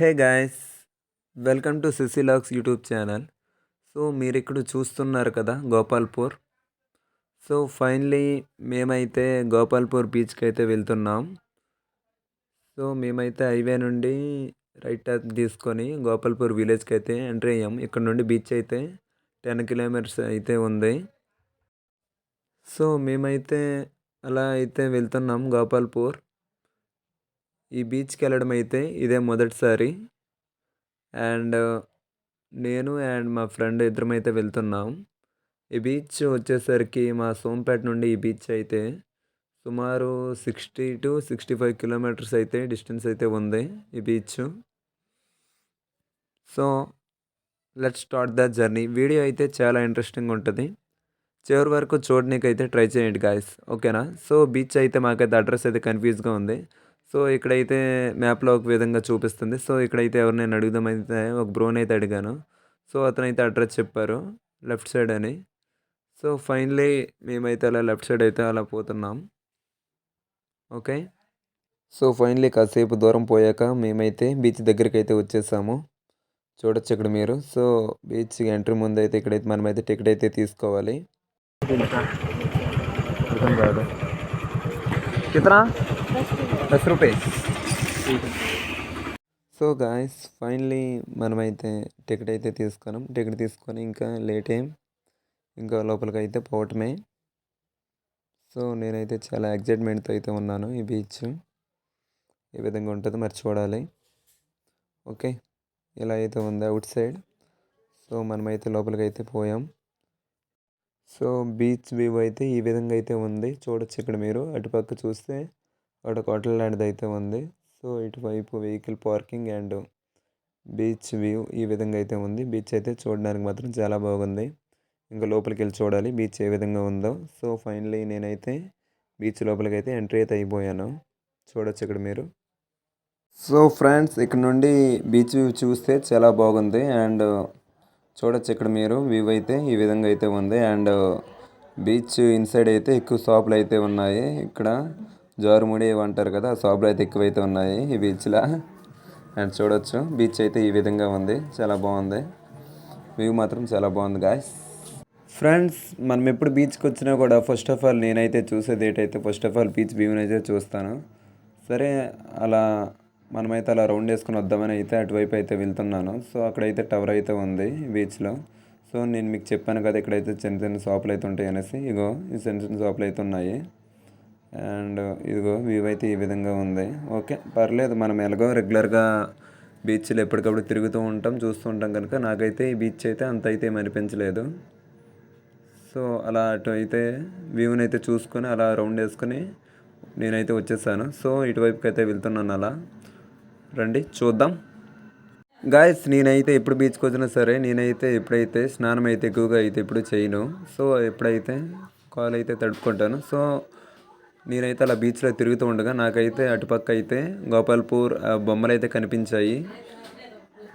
Hey guys welcome to సిసిలాక్స్ YouTube channel. So మీరు ఇక్కడ చూస్తున్నారు కదా గోపాల్పూర్. సో ఫైనలీ మేమైతే గోపాల్పూర్ బీచ్కి అయితే వెళ్తున్నాం. సో మేమైతే హైవే నుండి రైట్ టర్న్ తీసుకొని గోపాల్పూర్ విలేజ్కి అయితే ఎంటర్ అయ్యాం. ఇక్కడ నుండి బీచ్ అయితే టెన్ కిలోమీటర్స్ అయితే ఉంది. సో మేమైతే అలా అయితే వెళ్తున్నాం గోపాల్పూర్. ఈ బీచ్కి వెళ్ళడం అయితే ఇదే మొదటిసారి. అండ్ నేను అండ్ మా ఫ్రెండ్ ఇద్దరం అయితే వెళ్తున్నాం. ఈ బీచ్ వచ్చేసరికి మా సోంపేట నుండి ఈ బీచ్ అయితే సుమారు sixty two sixty five kilometres అయితే డిస్టెన్స్ అయితే ఉంది ఈ beach so let start the journey. Video అయితే చాలా ఇంట్రెస్టింగ్ ఉంటుంది. చివరి వరకు చూడడానికి అయితే ట్రై చేయండి గాయస్. ఓకేనా? సో బీచ్ అయితే మాకైతే అడ్రస్ అయితే కన్ఫ్యూజ్గా ఉంది. సో ఇక్కడైతే మ్యాప్లో ఒక విధంగా చూపిస్తుంది. సో ఇక్కడైతే ఎవరినైనా అడుగుదామైతే ఒక బ్రోన్ అయితే అడిగాను. సో అతనైతే అడ్రస్ చెప్పారు లెఫ్ట్ సైడ్ అని. సో ఫైనలీ మేమైతే అలా లెఫ్ట్ సైడ్ అయితే అలా పోతున్నాం. ఓకే? సో ఫైనలీ కాసేపు దూరం పోయాక మేమైతే బీచ్ దగ్గరికి అయితే వచ్చేసాము. చూడొచ్చు ఇక్కడ మీరు. సో బీచ్ ఎంట్రీ ముందు అయితే ఇక్కడైతే మనమైతే టికెట్ అయితే తీసుకోవాలి. కాదు కితనా దస్ రూపీస్ సో గాయస్ ఫైనలీ మనమైతే టికెట్ అయితే తీసుకున్నాం. టికెట్ తీసుకొని ఇంకా లేట్ ఏం ఇంకా లోపలికి అయితే పోవటమే. సో నేనైతే చాలా ఎగ్జైట్మెంట్తో అయితే ఉన్నాను ఈ బీచ్ ఏ విధంగా ఉంటుందో మరి చూడాలి. ఓకే ఇలా అయితే ఉంది అవుట్ సైడ్ సో మనమైతే లోపలికి అయితే పోయాం. సో బీచ్ వ్యూ అయితే ఈ విధంగా అయితే ఉంది. చూడొచ్చు ఇక్కడ మీరు. అటుపక్క చూస్తే అక్కడ హోటల్ లాంటిది అయితే ఉంది. సో ఇటువైపు vehicle parking and beach view ఈ విధంగా అయితే ఉంది. బీచ్ అయితే చూడడానికి మాత్రం చాలా బాగుంది. ఇంకా లోపలికి వెళ్ళి చూడాలి బీచ్ ఏ విధంగా ఉందో. సో ఫైనలీ నేనైతే బీచ్ లోపలికి అయితే ఎంట్రీ అయితే అయిపోయాను. చూడొచ్చు ఇక్కడ మీరు. సో ఫ్రెండ్స్ ఇక్కడ నుండి బీచ్ వ్యూ చూస్తే చాలా బాగుంది. అండ్ చూడొచ్చు ఇక్కడ మీరు వ్యూ అయితే ఈ విధంగా అయితే ఉంది. అండ్ బీచ్ ఇన్సైడ్ అయితే ఎక్కువ షాపులు అయితే ఉన్నాయి. ఇక్కడ జారుముడి అంటారు కదా షాపులు అయితే ఎక్కువైతే ఉన్నాయి ఈ బీచ్లో అండ్ చూడొచ్చు బీచ్ అయితే ఈ విధంగా ఉంది చాలా బాగుంది. వ్యూ మాత్రం చాలా బాగుంది గాయస్ ఫ్రెండ్స్ మనం ఎప్పుడు బీచ్కి వచ్చినా కూడా ఫస్ట్ ఆఫ్ ఆల్ నేనైతే చూసేది ఏంటైతే ఫస్ట్ ఆఫ్ ఆల్ బీచ్ వ్యూని అయితే చూస్తాను. సరే అలా మనమైతే అలా రౌండ్ వేసుకుని వద్దామని అయితే అటువైపు అయితే వెళ్తున్నాను. సో అక్కడైతే టవర్ అయితే ఉంది బీచ్లో సో నేను మీకు చెప్పాను కదా ఇక్కడైతే చిన్న చిన్న షాపులు అయితే ఉంటాయి అనేసి. ఇగో ఈ చిన్న చిన్న షాపులు అయితే ఉన్నాయి. అండ్ ఇదిగో వ్యూ అయితే ఈ విధంగా ఉంది. ఓకే పర్లేదు మనం ఎలాగో రెగ్యులర్గా బీచ్లు ఎప్పటికప్పుడు తిరుగుతూ ఉంటాం చూస్తూ ఉంటాం కనుక నాకైతే ఈ బీచ్ అయితే అంత అయితే అనిపించలేదు. సో అలా అటు అయితే వ్యూని అయితే చూసుకొని అలా రౌండ్ వేసుకొని నేనైతే వచ్చేసాను. సో ఇటువైపుకి అయితే వెళ్తున్నాను అలా. రండి చూద్దాం. గాయస్ నేనైతే ఎప్పుడు బీచ్కి వచ్చినా సరే నేనైతే ఎప్పుడైతే స్నానం అయితే ఎక్కువగా అయితే ఎప్పుడు చేయను. సో ఎప్పుడైతే కాల్ అయితే తడుపుకుంటాను. సో నేనైతే అలా బీచ్లో తిరుగుతూ ఉండగా నాకైతే అటుపక్క అయితే గోపాల్పూర్ బొమ్మలు అయితే కనిపించాయి.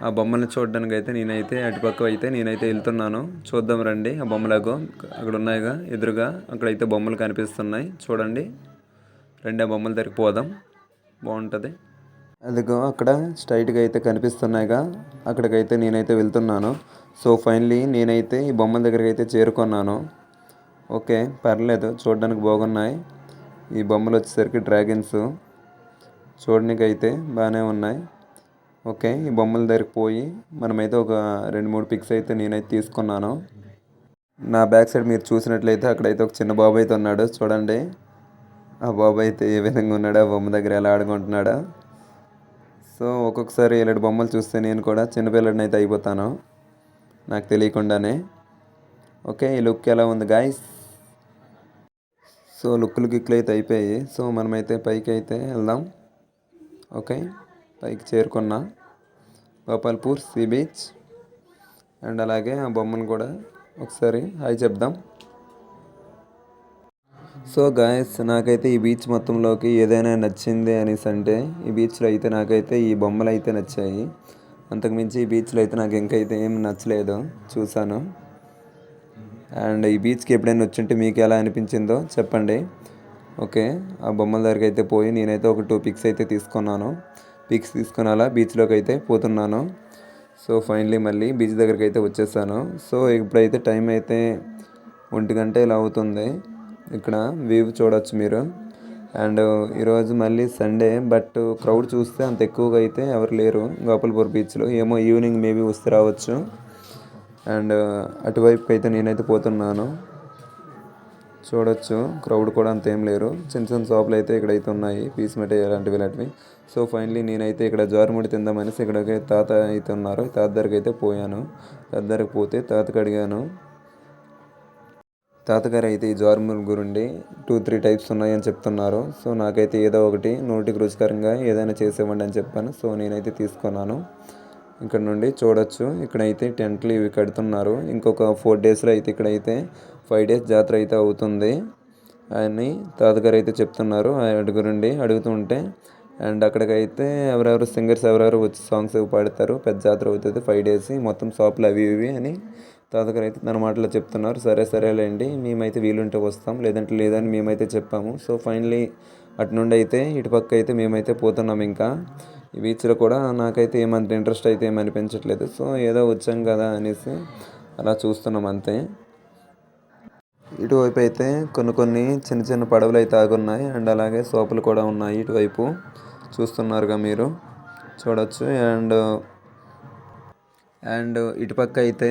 ఆ బొమ్మలను చూడడానికి అయితే నేనైతే అటుపక్క అయితే నేనైతే వెళ్తున్నాను. చూద్దాం రండి ఆ బొమ్మలకు అక్కడ ఉన్నాయిగా ఎదురుగా అక్కడైతే బొమ్మలు కనిపిస్తున్నాయి. చూడండి. రండి ఆ బొమ్మల దగ్గరికి పోదాం. బాగుంటుంది. అదిగో అక్కడ స్ట్రైట్గా అయితే కనిపిస్తున్నాయిగా. అక్కడికైతే నేనైతే వెళ్తున్నాను. సో ఫైనలీ నేనైతే ఈ బొమ్మల దగ్గరికి అయితే చేరుకున్నాను. ఓకే పర్లేదు. చూడడానికి బాగున్నాయి. ఈ బొమ్మలు వచ్చేసరికి డ్రాగన్స్. చూడడానికి అయితే బాగానే ఉన్నాయి. ఓకే ఈ బొమ్మల దగ్గరికి పోయి మనమైతే ఒక రెండు మూడు పిక్స్ అయితే నేనైతే తీసుకున్నాను. నా బ్యాక్ సైడ్ మీరు చూసినట్లయితే అక్కడైతే ఒక చిన్న బాబు అయితే ఉన్నాడు. చూడండి ఆ బాబు అయితే ఏ విధంగా ఉన్నాడో ఆ బొమ్మ దగ్గర ఎలా ఆడుకుంటున్నాడో. సో ఒక్కొక్కసారి ఇలాంటి బొమ్మలు చూస్తే నేను కూడా చిన్నపిల్లడిని అయితే అయిపోతాను నాకు తెలియకుండానే. ఓకే ఈ లుక్ ఎలా ఉంది గాయస్ సో లుక్కులు గిక్కులు అయితే అయిపోయాయి. సో మనమైతే పైకి అయితే వెళ్దాం. ఓకే? పైకి చేరుకున్నా గోపాల్పూర్ సీ బీచ్. అండ్ అలాగే ఆ బొమ్మను కూడా ఒకసారి హాయ్ చెప్దాం. సో గాయస్ నాకైతే ఈ బీచ్ మొత్తంలోకి ఏదైనా నచ్చింది అనేసి అంటే ఈ బీచ్లో అయితే నాకైతే ఈ బొమ్మలు అయితే నచ్చాయి. అంతకుమించి ఈ బీచ్లో అయితే నాకు ఇంకైతే ఏం నచ్చలేదు. చూసాను అండ్ ఈ బీచ్కి ఎప్పుడైనా వచ్చింటే మీకు ఎలా అనిపించిందో చెప్పండి. ఓకే ఆ బొమ్మల దగ్గరికి అయితే పోయి నేనైతే ఒక టూ పిక్స్ అయితే తీసుకున్నాను. పిక్స్ తీసుకుని అలా బీచ్లోకి అయితే పోతున్నాను. సో ఫైనలీ మళ్ళీ బీచ్ దగ్గరికి అయితే వచ్చేసాను. సో ఇప్పుడైతే టైం అయితే ఒంటి గంట ఇలా అవుతుంది. ఇక్కడ వ్యూ చూడొచ్చు మీరు. అండ్ ఈరోజు మళ్ళీ సండే బట్ క్రౌడ్ చూస్తే అంత ఎక్కువగా అయితే ఎవరు లేరు. గోపాల్పూర్ బీచ్లో. ఏమో ఈవినింగ్ మేబీ వస్తే రావచ్చు. అండ్ అటువైపుకి అయితే నేనైతే పోతున్నాను. చూడొచ్చు. క్రౌడ్ కూడా అంత ఏం లేరు. చిన్న చిన్న షాపులు అయితే ఇక్కడైతే ఉన్నాయి. పీస్ మిఠాయి అలాంటివి ఇలాంటివి. సో ఫైనలీ నేనైతే ఇక్కడ జారుముడి తిందామనేసి ఇక్కడికి తాత అయితే ఉన్నారు. తాత దగ్గరికి అయితే పోయాను. తాత దగ్గరికి పోతే తాతకు అడిగాను. తాతగారు అయితే ఈ జారుముల గురుండి టూ త్రీ టైప్స్ ఉన్నాయని చెప్తున్నారు. సో నాకైతే ఏదో ఒకటి నోటికి రుచికరంగా ఏదైనా చేసేవ్వండి అని చెప్పాను. సో నేనైతే తీసుకున్నాను. ఇక్కడ నుండి చూడొచ్చు. ఇక్కడైతే టెంట్లు ఇవి కడుతున్నారు. ఇంకొక ఫోర్ డేస్లో అయితే ఇక్కడైతే ఫైవ్ డేస్ జాతర అయితే అవుతుంది అని తాతగారు అయితే చెప్తున్నారు. అడుగురుండి అడుగుతుంటే అండ్ అక్కడికైతే ఎవరెవరు సింగర్స్ ఎవరెవరు వచ్చి సాంగ్స్ పాడతారు పెద్ద జాతర అవుతుంది ఫైవ్ డేస్. మొత్తం షాపులు అవి ఇవి అని తాతగారు అయితే తన మాటలో చెప్తున్నారు. సరే సరేలేండి మేమైతే వీలుంటే వస్తాం. లేదంటే లేదని మేమైతే చెప్పాము. సో ఫైనలీ అటు నుండి అయితే ఇటుపక్క అయితే మేమైతే పోతున్నాం ఇంకా. ఈ బీచ్లో కూడా నాకైతే ఏమంత ఇంట్రెస్ట్ అయితే ఏమి అనిపించట్లేదు. సో ఏదో వచ్చాం కదా అనేసి అలా చూస్తున్నాం అంతే. ఇటువైపు అయితే కొన్ని కొన్ని చిన్న చిన్న పడవలు అయితే ఆగున్నాయి. అండ్ అలాగే సోపులు కూడా ఉన్నాయి ఇటువైపు. చూస్తున్నారుగా మీరు. చూడొచ్చు. అండ్ అండ్ ఇటుపక్క అయితే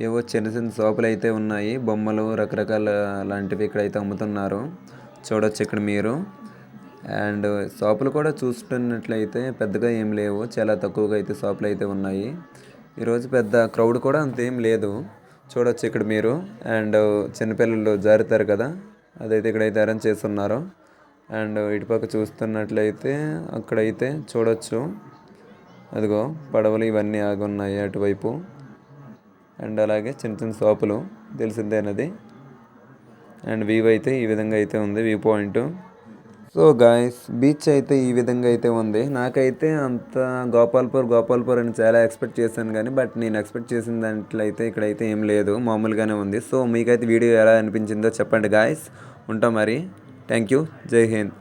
ఏవో చిన్న చిన్న షాపులు అయితే ఉన్నాయి. బొమ్మలు రకరకాల లాంటివి ఇక్కడైతే అమ్ముతున్నారు. చూడొచ్చు ఇక్కడ మీరు. అండ్ షాపులు కూడా చూస్తున్నట్లయితే పెద్దగా ఏం లేవు చాలా తక్కువగా అయితే షాపులు అయితే ఉన్నాయి. ఈరోజు పెద్ద క్రౌడ్ కూడా అంతేం లేదు. చూడొచ్చు ఇక్కడ మీరు. అండ్ చిన్నపిల్లలు జారుతారు కదా అదైతే ఇక్కడైతే అరేంజ్ చేస్తున్నారు. అండ్ ఇటుపక్క చూస్తున్నట్లయితే అక్కడైతే చూడొచ్చు. అదిగో పడవలు ఇవన్నీ ఆగి ఉన్నాయి అటువైపు. అండ్ అలాగే చిన్న చిన్న షాపులు తెలిసిందేనది అండ్ వ్యూ అయితే ఈ విధంగా అయితే ఉంది view point so guys beach అయితే ఈ విధంగా అయితే ఉంది. నాకైతే అంత గోపాల్పూర్ గోపాల్పూర్ అని చాలా ఎక్స్పెక్ట్ చేశాను కానీ బట్ నేను ఎక్స్పెక్ట్ చేసిన దాంట్లో అయితే ఇక్కడైతే ఏం లేదు. మామూలుగానే ఉంది. సో మీకైతే వీడియో ఎలా అనిపించిందో చెప్పండి గాయస్ ఉంటాం మరి. థ్యాంక్ యూ జై హింద్